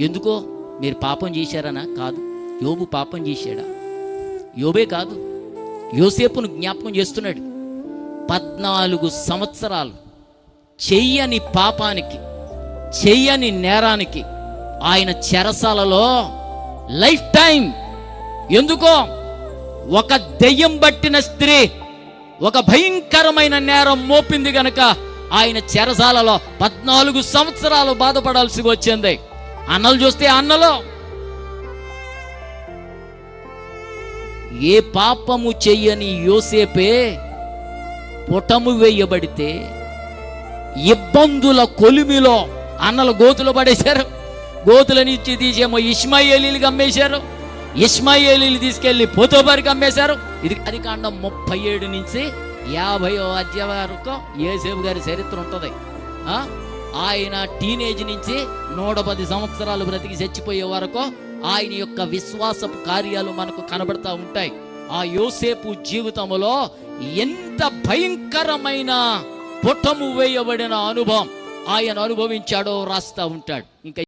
ఎందుకో మీరు పాపం చేశారనా? కాదు. యోబు పాపం చేశాడా? యోబే కాదు. యోసేపును జ్ఞాపకం చేస్తున్నాడు. పద్నాలుగు సంవత్సరాలు చెయ్యని పాపానికి చెయ్యని నేరానికి ఆయన చెరసాలలో లైఫ్ టైం ఎందుకో? ఒక దెయ్యం పట్టిన స్త్రీ ఒక భయంకరమైన నేరం మోపింది గనక ఆయన చెరసాలలో పద్నాలుగు సంవత్సరాలు బాధపడాల్సి వచ్చింది. అన్నలు చూస్తే అన్నలో. ఏ పాపము చెయ్యని యోసేపే పుటము వేయబడితే ఇబ్బందుల కొలిమిలో అన్నలు గోతులు పడేశారు. గోతుల నుంచి తీసేమో ఇస్మాయిలీలు అమ్మేశారు ఇస్మాయిలీలు తీసుకెళ్ళి పోతోబారికి అమ్మేశారు ఇది అధికాండం ముప్పై ఏడు నుంచి యాభై అధ్యాయ వరకు ఏసేపు గారి చరిత్ర ఉంటుంది. ఆ? ఆయన టీనేజ్ నుంచి నూట పది సంవత్సరాలు బ్రతికి చచ్చిపోయే వరకు ఆయన యొక్క విశ్వాసపు కార్యాలు మనకు కనబడతా ఉంటాయి. ఆ యోసేపు జీవితంలో ఎంత భయంకరమైన పుటము వేయబడిన అనుభవం ఆయన అనుభవించాడో రాస్తా ఉంటాడు. ఇంకా